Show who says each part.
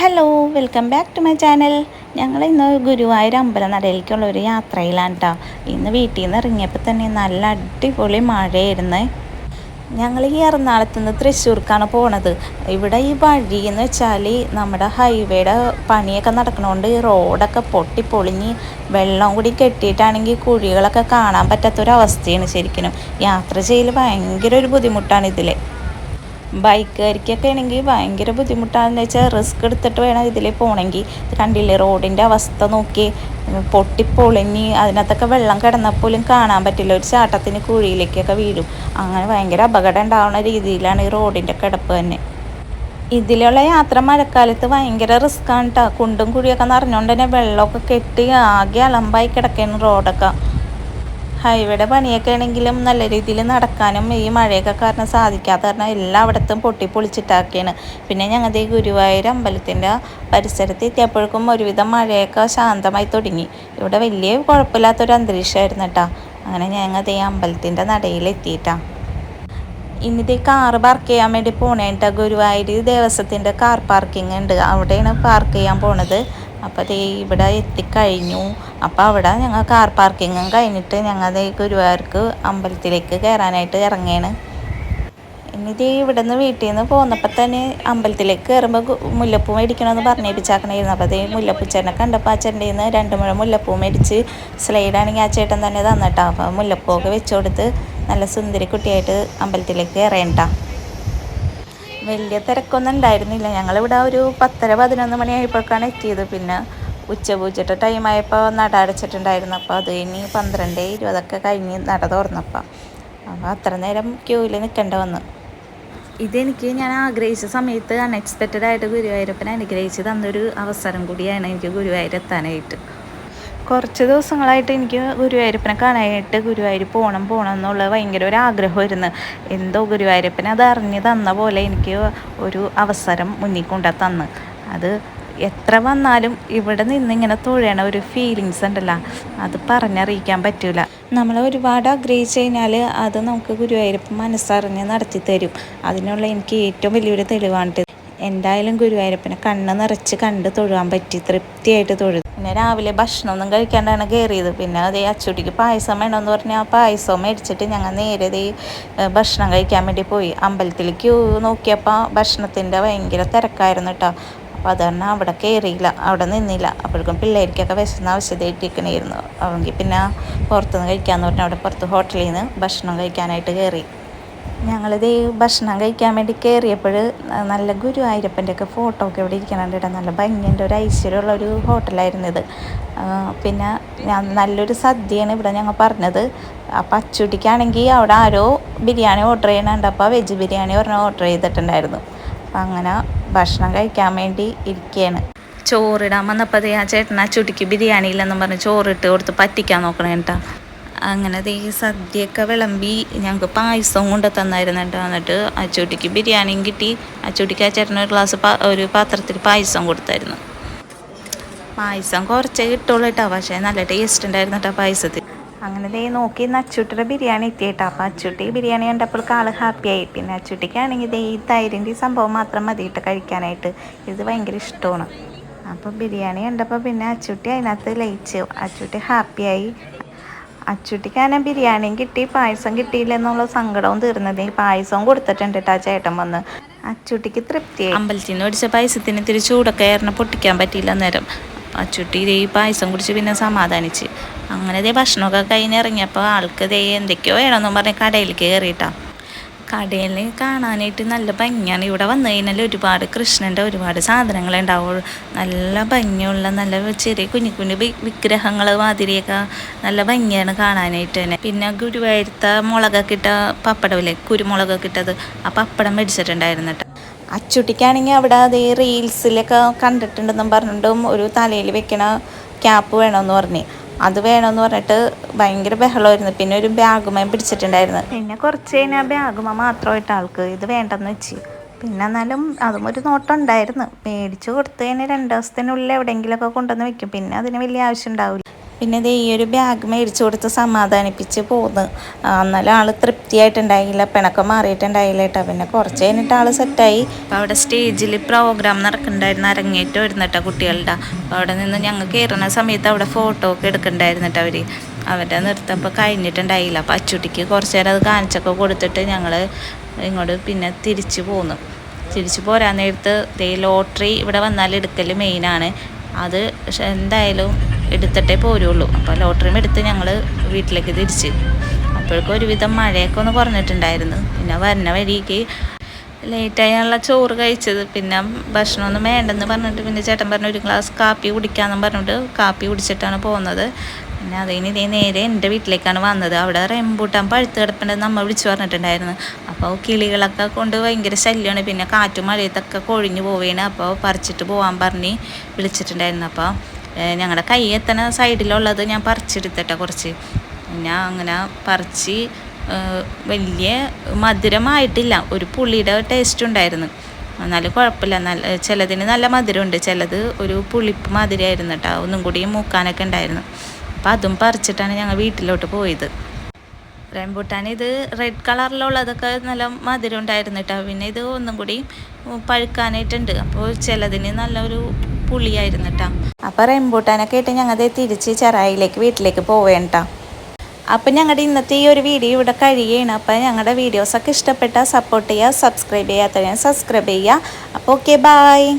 Speaker 1: Hello welcome back to my channel ഞങ്ങൾ ഇന്ന് ഗുരുവായൂർ അമ്പലനടയിലേക്കുള്ള ഒരു യാത്രയിലാണ് കേട്ടോ ഇന്ന് വീട്ടിൽ നിന്ന് ഇറങ്ങിയപ്പോൾ തന്നെ നല്ല അടിപൊളി മഴയായിരുന്നു. ഞങ്ങൾ ഈ എറണാകുളത്ത് നിന്ന് തൃശ്ശൂർക്കാണ് പോണത്. ഇവിടെ ഈ വഴി എന്ന് വെച്ചാൽ നമ്മുടെ ഹൈവേയുടെ പണിയൊക്കെ നടക്കണോണ്ട് റോഡൊക്കെ പൊട്ടി പൊളിഞ്ഞ് വെള്ളം കൂടി കെട്ടിയിട്ടാണെങ്കിൽ കുഴികളൊക്കെ കാണാൻ പറ്റാത്തൊരവസ്ഥയാണ് ശരിക്കും യാത്ര ചെയ്യൽ ഭയങ്കര ഒരു ബുദ്ധിമുട്ടാണ് ഇതിൽ ബൈക്കുകാർക്കൊക്കെ ആണെങ്കിൽ ഭയങ്കര ബുദ്ധിമുട്ടാണെന്ന് വെച്ചാൽ റിസ്ക് എടുത്തിട്ട് വേണം ഇതിൽ പോകണമെങ്കിൽ കണ്ടില്ലേ റോഡിന്റെ അവസ്ഥ നോക്കി പൊട്ടിപ്പൊളിഞ്ഞ് അതിനകത്തൊക്കെ വെള്ളം കിടന്നപ്പോലും കാണാൻ പറ്റില്ല. ഒരു ചാട്ടത്തിന് കുഴിയിലേക്കൊക്കെ വീഴും. അങ്ങനെ ഭയങ്കര അപകടം ഉണ്ടാവുന്ന രീതിയിലാണ് ഈ റോഡിന്റെ കിടപ്പ് തന്നെ. ഇതിലുള്ള യാത്ര മഴക്കാലത്ത് ഭയങ്കര റിസ്ക്കാണ് കേട്ടോ കുണ്ടും കുഴിയൊക്കെ നിറഞ്ഞുകൊണ്ട് തന്നെ വെള്ളമൊക്കെ കെട്ടി ആകെ അലമ്പായി കിടക്കുന്നു റോഡൊക്കെ. ഹൈവേയുടെ പണിയൊക്കെ ആണെങ്കിലും നല്ല രീതിയിൽ നടക്കാനും ഈ മഴയൊക്കെ കാരണം സാധിക്കാത്ത കാരണം എല്ലായിടത്തും പൊട്ടി പൊളിച്ചിട്ടാക്കിയാണ് പിന്നെ ഞങ്ങളുടെ ഈ ഗുരുവായൂർ അമ്പലത്തിന്റെ പരിസരത്ത് എത്തിയപ്പോഴേക്കും ഒരുവിധം മഴയൊക്കെ ശാന്തമായി തുടങ്ങി. ഇവിടെ വലിയ കുഴപ്പമില്ലാത്തൊരു അന്തരീക്ഷമായിരുന്നു കേട്ടോ. അങ്ങനെ ഞങ്ങളുടെ ഈ അമ്പലത്തിന്റെ നടയിലെത്തിയിട്ടാണ് ഇനിത് കാറ് പാർക്ക് ചെയ്യാൻ വേണ്ടി പോണേട്ടാ. ഗുരുവായൂർ ദേവസ്വത്തിന്റെ കാർ പാർക്കിംഗ് ഉണ്ട്. അവിടെയാണ് പാർക്ക് ചെയ്യാൻ പോണത്. അപ്പോൾ അതേ ഇവിടെ എത്തിക്കഴിഞ്ഞു. അപ്പോൾ അവിടെ ഞങ്ങൾ കാർ പാർക്കിങ്ങും കഴിഞ്ഞിട്ട് ഞങ്ങൾ ഗുരുവായൂർക്ക് അമ്പലത്തിലേക്ക് കയറാനായിട്ട് ഇറങ്ങിയാണ് ഇനി ദേ ഇവിടെ നിന്ന് വീട്ടിൽ നിന്ന് പോന്നപ്പോൾ തന്നെ അമ്പലത്തിലേക്ക് കയറുമ്പോൾ മുല്ലപ്പൂ മേടിക്കണമെന്ന് പറഞ്ഞേപ്പിച്ചാക്കണായിരുന്നു. അപ്പോൾ അതേ മുല്ലപ്പൂച്ചേനെ കണ്ടപ്പോൾ ആ ചേട്ടന്റെ നിന്ന് രണ്ട് മുഴ മുല്ലപ്പൂ മേടിച്ച് സ്ലൈഡാണെങ്കിൽ ആ ചേട്ടൻ തന്നെ തന്നിട്ടാണ് അപ്പോൾ മുല്ലപ്പൂ വെച്ചു കൊടുത്ത് നല്ല സുന്ദരി കുട്ടിയായിട്ട് അമ്പലത്തിലേക്ക് കയറേണ്ട വലിയ തിരക്കൊന്നും ഉണ്ടായിരുന്നില്ല. ഞങ്ങളിവിടെ ഒരു പത്തര പതിനൊന്ന് മണിയായപ്പോഴേക്കാണ് എത്തിയത്. പിന്നെ ഉച്ചപൂജയുടെ ടൈമായപ്പോൾ നട അടച്ചിട്ടുണ്ടായിരുന്നു അപ്പോൾ അത് കഴിഞ്ഞ് പന്ത്രണ്ട് ഇരുപതൊക്കെ കഴിഞ്ഞ് നട തുറന്നപ്പോൾ അപ്പോൾ അത്ര നേരം ക്യൂവിൽ നിൽക്കേണ്ട വന്നു. ഇതെനിക്ക് ഞാൻ ആഗ്രഹിച്ച സമയത്ത് അൺഎക്സ്പെക്റ്റഡ് ആയിട്ട് ഗുരുവായൂരപ്പനെ അനുഗ്രഹിച്ച് തന്നൊരു അവസരം കൂടിയാണ് എനിക്ക് ഗുരുവായൂർ എത്താനായിട്ട്. കുറച്ച് ദിവസങ്ങളായിട്ട് എനിക്ക് ഗുരുവായൂരപ്പനെ കാണാനായിട്ട് ഗുരുവായൂർ പോകണം പോകണം എന്നുള്ള ഭയങ്കര ഒരു ആഗ്രഹമായിരുന്നു. എന്തോ ഗുരുവായൂരപ്പനെ അത് അറിഞ്ഞ് തന്ന പോലെ എനിക്ക് ഒരു അവസരം മുന്നിൽ കൊണ്ടാ തന്ന്. അത് എത്ര വന്നാലും ഇവിടെ നിന്ന് ഇങ്ങനെ തൊഴണ ഒരു ഫീലിങ്സ് ഉണ്ടല്ലോ അത് പറഞ്ഞറിയിക്കാൻ പറ്റില്ല നമ്മൾ ഒരുപാട് ആഗ്രഹിച്ചു കഴിഞ്ഞാൽ അത് നമുക്ക് ഗുരുവായൂരപ്പൻ മനസ്സറിഞ്ഞ് നടത്തി തരും. അതിനുള്ള എനിക്ക് ഏറ്റവും വലിയൊരു തെളിവാണ് എന്തായാലും ഗുരുവായൂരപ്പനെ കണ്ണ് നിറച്ച് കണ്ട് തൊഴുവാൻ പറ്റി തൃപ്തിയായിട്ട് തൊഴു. പിന്നെ രാവിലെ ഭക്ഷണമൊന്നും കഴിക്കാണ്ടാണ് കയറിയത്. പിന്നെ അതേ അച്ചുട്ടിക്ക് പായസം വേണമെന്ന് പറഞ്ഞാൽ ആ പായസം മേടിച്ചിട്ട് ഞങ്ങൾ നേരെ ഈ ഭക്ഷണം കഴിക്കാൻ വേണ്ടി പോയി. അമ്പലത്തിൽ ക്യൂ നോക്കിയപ്പോൾ ഭക്ഷണത്തിന്റെ ഭയങ്കര തിരക്കായിരുന്നു കേട്ടോ അപ്പോൾ അത് കാരണം അവിടെ കയറിയില്ല അവിടെ നിന്നില്ല. അപ്പോഴേക്കും പിള്ളേർക്കൊക്കെ വിശന്ന ആവശ്യമായിട്ടിരിക്കണമായിരുന്നു അവങ്കിൽ പിന്നെ പുറത്തുനിന്ന് കഴിക്കാമെന്ന് പറഞ്ഞാൽ അവിടെ പുറത്ത് ഹോട്ടലിൽ നിന്ന് ഭക്ഷണം കഴിക്കാനായിട്ട് കയറി. ഞങ്ങളിത് ഭക്ഷണം കഴിക്കാൻ വേണ്ടി കയറിയപ്പോൾ നല്ല ഗുരുവായൂരപ്പന്റെ ഒക്കെ ഫോട്ടോ ഒക്കെ ഇവിടെ ഇരിക്കണുണ്ട് നല്ല ഭംഗിന്റെ ഒരു ഐശ്വര്യമുള്ള ഒരു ഹോട്ടലായിരുന്നു ഇത് പിന്നെ ഞാൻ നല്ലൊരു സദ്യയാണ് ഇവിടെ ഞങ്ങൾ പറഞ്ഞത്. അപ്പം അച്ചുട്ടിക്കാണെങ്കിൽ അവിടെ ആരോ ബിരിയാണി ഓർഡർ ചെയ്യണുണ്ട്. അപ്പോൾ വെജ് ബിരിയാണി പറഞ്ഞാൽ ഓർഡർ ചെയ്തിട്ടുണ്ടായിരുന്നു. അപ്പം അങ്ങനെ ഭക്ഷണം കഴിക്കാൻ വേണ്ടി ഇരിക്കുകയാണ്. ചോറിടാൻ വന്നപ്പോൾ ആ ചേട്ടൻ ചുട്ടിക്ക് ബിരിയാണി ഇല്ലെന്നും പറഞ്ഞ് ചോറിട്ട് കൊടുത്ത് പറ്റിക്കാൻ നോക്കണേ കേട്ടോ. അങ്ങനെ ഈ സദ്യയൊക്കെ വിളമ്പി ഞങ്ങൾക്ക് പായസം കൊണ്ട് തന്നായിരുന്നു കേട്ടോ. എന്നിട്ട് അച്ചൂട്ടിക്ക് ബിരിയാണിയും കിട്ടി. അച്ചൂട്ടിക്ക് ആ ചേട്ടന് ഒരു ഗ്ലാസ് ഒരു പാത്രത്തിൽ പായസം കൊടുത്തായിരുന്നു. പായസം കുറച്ചേ കിട്ടുള്ളൂ കേട്ടോ. പക്ഷേ നല്ല ടേസ്റ്റ് ഉണ്ടായിരുന്നു കേട്ടോ പായസത്തിൽ. അങ്ങനെ ദേ നോക്കി ഇന്ന് അച്ചൂട്ടിയുടെ ബിരിയാണി എത്തിയിട്ടോ. അപ്പോൾ അച്ചൂട്ടി ബിരിയാണി കണ്ടപ്പോൾ ആൾ ഹാപ്പിയായി പിന്നെ അച്ചൂട്ടിക്കാണെങ്കിൽ ദേ ഈ തൈരിന്റെ സംഭവം മാത്രം മതിയിട്ട് കഴിക്കാനായിട്ട്. ഇത് ഭയങ്കര ഇഷ്ടമാണ്. അപ്പോൾ ബിരിയാണി കണ്ടപ്പോൾ പിന്നെ അച്ചൂട്ടി അതിനകത്ത് ലയിച്ചു. അച്ചൂട്ടി ഹാപ്പിയായി അച്ചുട്ടിക്കാനെ ബിരിയാണിയും കിട്ടി പായസം കിട്ടിയില്ല എന്നുള്ള സങ്കടവും തീർന്നത്. ഈ പായസവും കൊടുത്തിട്ടുണ്ട് കേട്ടോ ചേട്ടൻ വന്ന്. അച്ചുട്ടിക്ക് തൃപ്തിയായി. അമ്പലത്തിൽ നിന്ന് ഒടിച്ച പായസത്തിന് ഇത്തിരി ചൂടൊക്കെ പൊട്ടിക്കാൻ പറ്റിയില്ല നേരം അച്ചുട്ടി ഈ പായസം കുടിച്ച് പിന്നെ സമാധാനിച്ച്. അങ്ങനെ ഇതേ ഭക്ഷണമൊക്കെ കഴിഞ്ഞിറങ്ങിയപ്പോൾ ആൾക്ക് ഇതേ എന്തൊക്കെയോ വേണമെന്നും പറഞ്ഞ് കടയിലേക്ക് കയറിയിട്ടാണ് കടയിൽ കാണാനായിട്ട് നല്ല ഭംഗിയാണ്. ഇവിടെ വന്നു കഴിഞ്ഞാൽ ഒരുപാട് കൃഷ്ണന്റെ ഒരുപാട് സാധനങ്ങൾ ഉണ്ടാവും നല്ല ഭംഗിയുള്ള നല്ല ചെറിയ കുഞ്ഞു കുഞ്ഞു വിഗ്രഹങ്ങൾ മാതിരിയൊക്കെ നല്ല ഭംഗിയാണ് കാണാനായിട്ട് തന്നെ. പിന്നെ ഗുരുവായൂരത്ത മുളകൊക്കെ ഇട്ട പപ്പടമില്ലേ? കുരുമുളകൊക്കെ ഇട്ടത്. ആ പപ്പടം മേടിച്ചിട്ടുണ്ടായിരുന്നു കേട്ടോ. അച്ചുട്ടിക്കാണെങ്കിൽ അവിടെ അതേ റീൽസിലൊക്കെ കണ്ടിട്ടുണ്ടെന്നും പറഞ്ഞിട്ടും ഒരു തലയിൽ വെക്കണ ക്യാപ്പ് വേണമെന്ന് പറഞ്ഞു. അത് വേണമെന്ന് പറഞ്ഞിട്ട് ഭയങ്കര ബഹളമായിരുന്നു. പിന്നെ ഒരു ബാഗുമായും പിടിച്ചിട്ടുണ്ടായിരുന്നു. പിന്നെ കുറച്ച് കഴിഞ്ഞാൽ ബാഗുമ മാത്രമായിട്ട് ആൾക്ക് ഇത് വേണ്ടെന്ന് വെച്ച്. പിന്നെ എന്നാലും അതും ഒരു നോട്ടം ഉണ്ടായിരുന്നു. മേടിച്ചു കൊടുത്തു കഴിഞ്ഞാൽ രണ്ട് ദിവസത്തിനുള്ളിൽ എവിടെയെങ്കിലുമൊക്കെ കൊണ്ടുവന്ന് വെക്കും. പിന്നെ അതിന് വലിയ ആവശ്യം ഉണ്ടാവില്ല. പിന്നെ ദേ ഈ ഒരു ബാഗ് മേടിച്ചു കൊടുത്ത് സമാധാനിപ്പിച്ച് പോന്ന്. എന്നാലും ആൾ തൃപ്തിയായിട്ടുണ്ടായില്ല പിണക്കം മാറിയിട്ടുണ്ടായില്ല കേട്ടോ. പിന്നെ കുറച്ച് കഴിഞ്ഞിട്ട് ആൾ സെറ്റായി. അപ്പോൾ അവിടെ സ്റ്റേജിൽ പ്രോഗ്രാം നടക്കുന്നുണ്ടായിരുന്നു അരങ്ങേറ്റം വരുന്നിട്ടോ കുട്ടികളുടെ. അപ്പോൾ അവിടെ നിന്ന് ഞങ്ങൾ കയറുന്ന സമയത്ത് അവിടെ ഫോട്ടോ ഒക്കെ എടുക്കണ്ടായിരുന്നു കേട്ടോ അവർ അവരുടെ നൃത്തപ്പോൾ കഴിഞ്ഞിട്ടുണ്ടായില്ല. അപ്പോൾ അച്ചുട്ടിക്ക് കുറച്ച് നേരം അത് കാണിച്ചൊക്കെ കൊടുത്തിട്ട് ഞങ്ങൾ ഇങ്ങോട്ട് പിന്നെ തിരിച്ചു പോന്നു. തിരിച്ചു പോരാൻ നേരത്ത് ലോട്ടറി ഇവിടെ വന്നാൽ എടുക്കൽ മെയിനാണ് അത് എന്തായാലും എടുത്തിട്ടേ പോരുള്ളൂ. അപ്പോൾ ലോട്ടറിയും എടുത്ത് ഞങ്ങൾ വീട്ടിലേക്ക് തിരിച്ച്. അപ്പോഴേക്കും ഒരുവിധം മഴയൊക്കെ ഒന്ന് കുറഞ്ഞിട്ടുണ്ടായിരുന്നു. പിന്നെ വരുന്ന വഴിക്ക് ലേറ്റായുള്ള ചോറ് കഴിച്ചത്. പിന്നെ ഭക്ഷണമൊന്നും വേണ്ടെന്ന് പറഞ്ഞിട്ട് പിന്നെ ചേട്ടൻ പറഞ്ഞു ഒരു ഗ്ലാസ് കാപ്പി കുടിക്കാമെന്ന് പറഞ്ഞിട്ട് കാപ്പി കുടിച്ചിട്ടാണ് പോകുന്നത്. പിന്നെ അതിന് ഇതേ നേരെ എന്റെ വീട്ടിലേക്കാണ് വന്നത്. അവിടെ റെമ്പൂട്ടാൻ പഴുത്ത് കിടപ്പുണ്ടെന്ന് നമ്മൾ വിളിച്ചു പറഞ്ഞിട്ടുണ്ടായിരുന്നു. അപ്പോൾ കിളികളൊക്കെ കൊണ്ട് ഭയങ്കര ശല്യമാണ് പിന്നെ കാറ്റും മഴയത്തൊക്കെ കൊഴിഞ്ഞു പോവുകയാണ് അപ്പോൾ പറിച്ചിട്ട് പോകാൻ പറഞ്ഞ് വിളിച്ചിട്ടുണ്ടായിരുന്നു. അപ്പോൾ ഞങ്ങളുടെ കൈ എത്തണ സൈഡിലുള്ളത് ഞാൻ പറിച്ചെടുത്തിട്ട കുറച്ച്. പിന്നെ അങ്ങനെ പറിച്ച് വലിയ മധുരമായിട്ടില്ല. ഒരു പുളിയുടെ ടേസ്റ്റ് ഉണ്ടായിരുന്നു എന്നാലും കുഴപ്പമില്ല നല്ല ചിലതിന് നല്ല മധുരമുണ്ട്. ചിലത് ഒരു പുളിപ്പ് മധുരമായിരുന്നു കേട്ടോ ഒന്നും കൂടി മൂക്കാനൊക്കെ ഉണ്ടായിരുന്നു. അപ്പോൾ അതും പറിച്ചിട്ടാണ് ഞങ്ങൾ വീട്ടിലോട്ട് പോയത്. റംബൂട്ടാൻ ഇത് റെഡ് കളറിലുള്ളതൊക്കെ നല്ല മധുരം ഉണ്ടായിരുന്നു കേട്ടോ പിന്നെ ഇത് ഒന്നും കൂടി പഴുക്കാനായിട്ടുണ്ട്. അപ്പോൾ ചിലതിന് നല്ലൊരു പുളിയായിരുന്നു കേട്ടോ അപ്പോൾ റെമ്പൂട്ടാനൊക്കെ ആയിട്ട് ഞങ്ങൾ തിരിച്ച് ചെറായിലേക്ക് വീട്ടിലേക്ക് പോവേണ്ട. അപ്പം ഞങ്ങളുടെ ഇന്നത്തെ ഈ ഒരു വീഡിയോ ഇവിടെ കഴിയുകയാണ്. അപ്പം ഞങ്ങളുടെ വീഡിയോസൊക്കെ ഇഷ്ടപ്പെട്ടാൽ സപ്പോർട്ട് ചെയ്യുക സബ്സ്ക്രൈബ് ചെയ്യാത്തവരെ സബ്സ്ക്രൈബ് ചെയ്യുക. അപ്പോൾ ഓക്കെ ബായ്